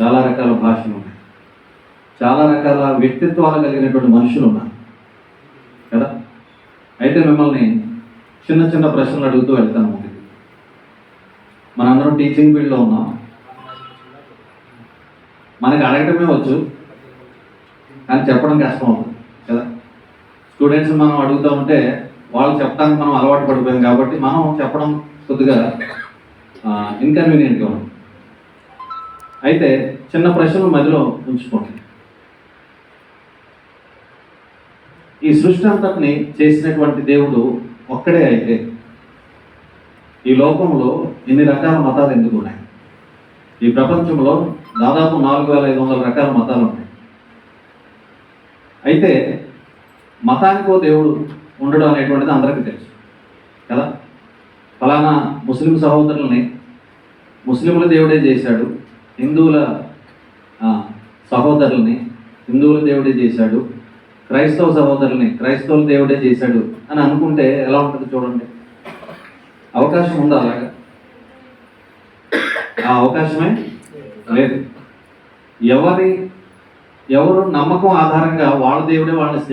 చాలా రకాల భాషలు ఉన్నాయి. చాలా రకాల వ్యక్తిత్వాలు కలిగినటువంటి మనుషులు ఉన్నారు. కదా? అయితే మిమ్మల్ని చిన్న చిన్న ప్రశ్నలు అడుగుతూ వెళ్తాను ముందుకు. మనందరం టీచింగ్ ఫీల్డ్లో ఉన్నాం. మనకి అడగటమే వచ్చు కానీ చెప్పడం కష్టం అవుతుంది. కదా? స్టూడెంట్స్ మనం అడుగుతూ ఉంటే వాళ్ళు చెప్పడానికి మనం అలవాటు పడిపోయాం కాబట్టి మనం చెప్పడం కొద్దిగా ఇన్కన్వీనియంట్గా ఉంది అయితే చిన్న ప్రశ్నలు మధ్యలో ఉంచుకోండి. ఈ సృష్టి అంతటిని చేసినటువంటి దేవుడు ఒక్కడే అయితే ఈ లోకంలో ఎన్ని రకాల మతాలు ఎందుకు ఉన్నాయి? ఈ ప్రపంచంలో దాదాపు నాలుగు వేల ఐదు వందల రకాల మతాలు ఉన్నాయి. అయితే మతానికో దేవుడు ఉండడం అనేటువంటిది అందరికీ తెలుసు కదా? ఫలానా ముస్లిం సహోదరుల్ని ముస్లింల దేవుడే చేశాడు హిందువుల సహోదరుల్ని హిందువుల దేవుడే చేశాడు క్రైస్తవ సహోదరుల్ని క్రైస్తవుల దేవుడే చేశాడు అని అనుకుంటే ఎలా ఉంటుంది చూడండి. అవకాశం ఉందా అలాగా? ఆ అవకాశమే లేదు. ఎవరి ఎవరు నమ్మకం ఆధారంగా వాళ్ళ దేవుడే వాళ్ళని